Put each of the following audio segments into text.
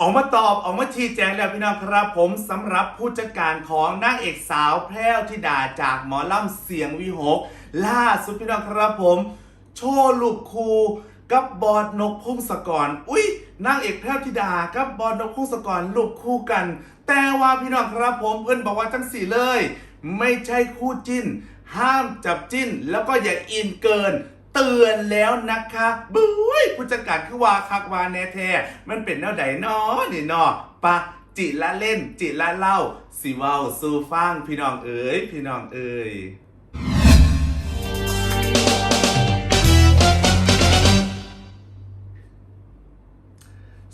ออกมาตอบออกมาชี้แจงแล้วพี่น้องครับผมสำหรับผู้จัดการของนางเอกสาวแพรวธิดาจากหมอลำเสียงวิหก ล่าสุดพี่น้องครับผม โชว์ลูกคูกับบอดนกพงศกร อุ้ยนางเอกแพรวธิดากับบอดนกพงศกรลูกคู่กัน แต่ว่าพี่น้องครับผมเพื่อนบอกว่าจังสี่เลย ไม่ใช่คู่จิ้น ห้ามจับจิ้น แล้วก็อย่าอินเกิน เตือนแล้วนะคะบุ้ยผู้จัดการคือว่าคักวาแน่แท้มันเป็นแนวใดนอนี่นอปะจิละเล่น จิละเล่าสิเว้าสู่ฟังพี่น้องเอ๋ยพี่น้องเอ๋ย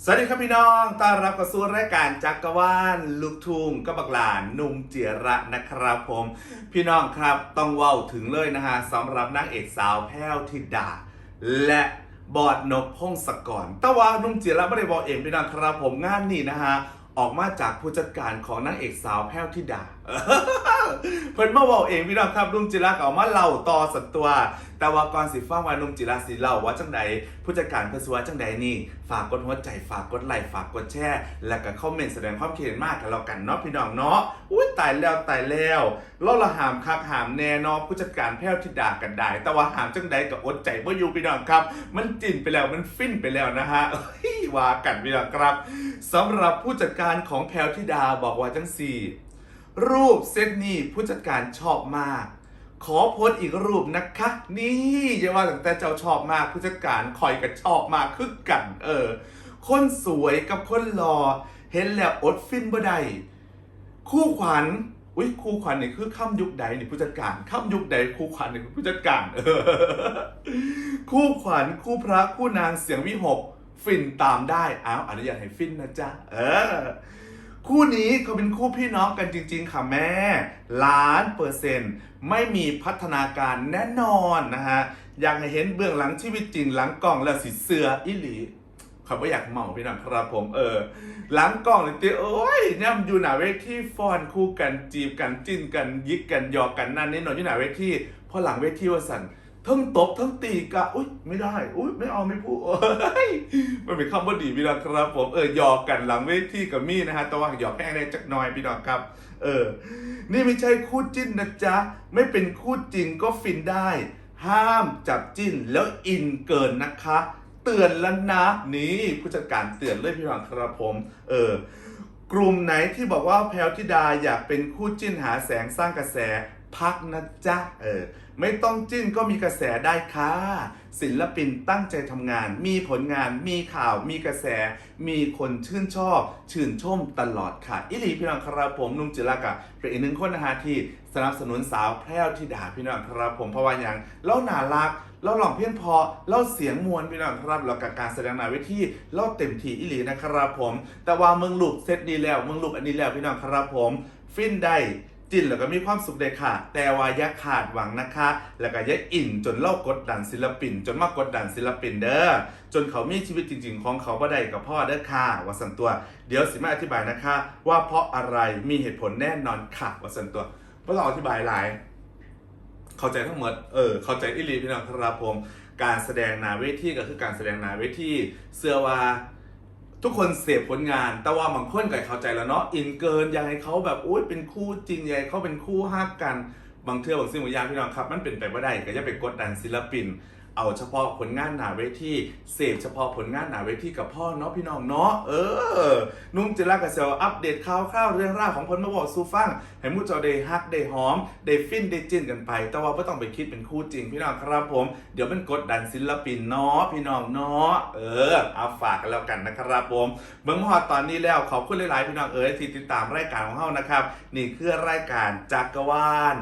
สวัสดีครับพี่น้อง ต้อนรับเข้าสู่รายการจักรวาลลูกทุ่งกับบักหลานนุ่มเจียระนะครับผม พี่น้องครับต้องเว้าถึงเลยนะฮะสำหรับนางเอกสาวแพ้วธิดา และบอดนกพงศกรแต่ว่านุ่มเจียระไม่ได้บอกเองพี่น้องครับผมงานนี้นะฮะออกมาจากผู้จัดการของนางเอกสาวแพ้วธิดา เพิ่นมาบอกเองพี่น้องครับลุงจิระก็เอามาเล่าต่อสัตตัว แต่ว่าก่อนสิฟังว่าลุงจิระสิเล่าว่าจังใดผู้จัดการเพิ่นสิว่าจังใดนี่ ฝากกดหัวใจฝากกดไลค์ฝากกดแชร์และก็คอมเมนต์แสดงความคิดเห็นมากกันแล้วกันเนาะพี่น้องเนาะอุ้ยตายแล้วตายแล้วเราละหามคักหามแน่เนอผู้จัดการแพ้วธิดากันได้ แต่ว่าหามจังใดก็อดใจบ่อยู่พี่น้องครับ มันจินไปแล้วมันฟินไปแล้วนะฮะเฮ้ยว่ากันพี่น้องครับสำหรับผู้จัดการของแพรวธิดาบอกว่าจังสี่ รูปเซตนี้ผู้จัดการชอบมาก ขอโพสอีกรูปนะคะ นี่อย่าว่าแต่แต่เจ้าชอบมากผู้จัดการคอยกับชอบมากคึกกัน เออ คนสวยกับคนหล่อเห็นแล้วอดฟินบ่ได้คู่ขวัญอุ้ยคู่ขวัญนี่คือข้ามยุคใดนี่ผู้จัดการข้ามยุคใดคู่ขวัญนี่ผู้จัดการเออคู่ขวัญคู่พระคู่นางเสียงวิหก ฟินตามได้อ้าวอนุญาตให้ฟินนะจ๊ะเออ คู่นี้เขาเป็นคู่พี่น้องกันจริง ๆ ค่ะแม่ ล้านเปอร์เซ็นต์ไม่มีพัฒนาการแน่นอนนะฮะ อยากให้เห็นเบื้องหลังชีวิตจริงหลังกล้องแล้วสิเสืออิหลีเขาไม่อยากเมาพี่น้องครับผมเออ หลังกล้องเลยตีโอ้ยเนี่ยมันอยู่หนาเวทีฟ้อนคู่กันจีบกันจิ้นกันยิกกันหยอกกันนั่นนี่หน่อยอยู่หนาเวทีพอหลังเวทีว่าสัน ทั้งตบทั้งตีกะอุ้ยไม่ได้ อุ้ยไม่เอาไม่พูดมันเป็นคำว่าดีพี่น้องครับ ผมเออหยอกกันหลังเวทีกับมี่นะฮะแต่ว่าหยอกแค่ในจักหน่อยพี่น้องครับ เออ นี่ไม่ใช่คู่จิ้นนะจ๊ะ ไม่เป็นคู่จริงก็ฟินได้ ห้ามจับจิ้นแล้วอินเกินนะคะ เตือนแล้วนะนี่ผู้จัดการเตือนเลยพี่น้องครับผม เออ กลุ่มไหนที่บอกว่าแพลวธิดาอยากเป็นคู่จิ้นหาแสงสร้างกระแส พักนะจ๊ะ เออ ไม่ต้องจิ้นก็มีกระแสได้ค่ะ ศิลปินตั้งใจทำงาน มีผลงาน มีข่าว มีกระแส มีคนชื่นชอบ ชื่นชมตลอดค่ะ อิลีพี่น้องครับผมนุ่มจิรากะเป็นอีกหนึ่งคนนะฮะที่สนับสนุนสาวแพรวธิดาพี่น้องครับผมเพราะว่าอย่างเล่าน่ารักเล่าหล่องเพี้ยนพอเล่าเสียงมวลพี่น้องครับแล้วกับการแสดงหน้าเวทีเล่าเต็มทีอิลีนะครับผม แต่ว่าเมืองลูกเซตนี้แล้วเมืองลูกอันนี้แล้วพี่น้องครับผม ฟินได้ จินแล้วก็มีความสุขเลยค่ะ แต่ว่าอย่าขาดหวังนะคะ แล้วก็อย่าอินจนเล่ากดดันศิลปิน จนมากดดันศิลปินเด้อจนเขามีชีวิตจริง ๆ ของเขาบ่ได้กับพ่อเด้อค่ะว่าสันตัว เดี๋ยวสิมาอธิบายนะคะ ว่าเพราะอะไรมีเหตุผลแน่นอนค่ะว่าสันตัวไม่ต้องอธิบายหลาย เข้าใจทั้งหมดเออเข้าใจอิลีพี่น้องครับผมการแสดงนาเวทีก็คือการแสดงนาเวทีเสื้อว่า ทุกคนเสพผลงาน แต่ว่าบางคนก็เข้าใจแล้วเนาะอินเกินอยากให้เขาแบบอุ้ยเป็นคู่จริงอยากให้เขาเป็นคู่ฮักกัน บางเทื่อบางสิ่งบางอย่างพี่น้องครับ มันเป็นไปไม่ได้ก็จะไปกดดันศิลปิน เอาเฉพาะผลงานหนาเวทีเสพเฉพาะผลงานหนาเวทีกับพ่อเนาะพี่น้องเนาะเออ นุ่มจิรากระเซลอัปเดตข่าวคราวเรื่องราวของเพนมาบอกสู่ฟังให้มูจอได้ฮักได้หอมได้ฟินได้จิ้นกันไป แต่ว่าไม่ต้องไปคิดเป็นคู่จริงพี่น้องครับผม เดี๋ยวมันกดดันศิลปินเนาะพี่น้องเนาะเออเอาฝากกันแล้วกันนะครับผมเบิ่งมาฮอตอนนี้แล้วขอบคุณหลายๆพี่น้องเอ๋ยที่ติดตามรายการของเฮานะครับนี่คือรายการจักรวาล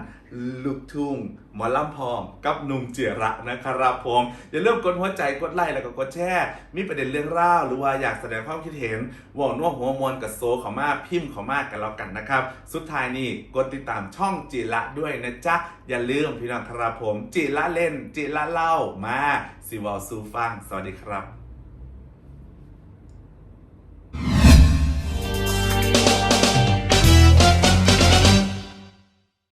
ลูกทุ่งหมอลำพรอม กับหนุ่มเจียระนะครับผม อย่าลืมกดหัวใจกดไลค์แล้วก็กดแชร์มีประเด็นเรื่องราวหรือว่าอยากแสดงความคิดเห็นวอนว่าหัวมวลกับโซเขามาพิมพ์เขามากันแล้วกันนะครับ สุดท้ายนี่กดติดตามช่องจิระด้วยนะจ๊ะ อย่าลืมพี่น้องครับผม จิระเล่นจิระเล่ามาสิวอลซูฟังสวัสดีครับ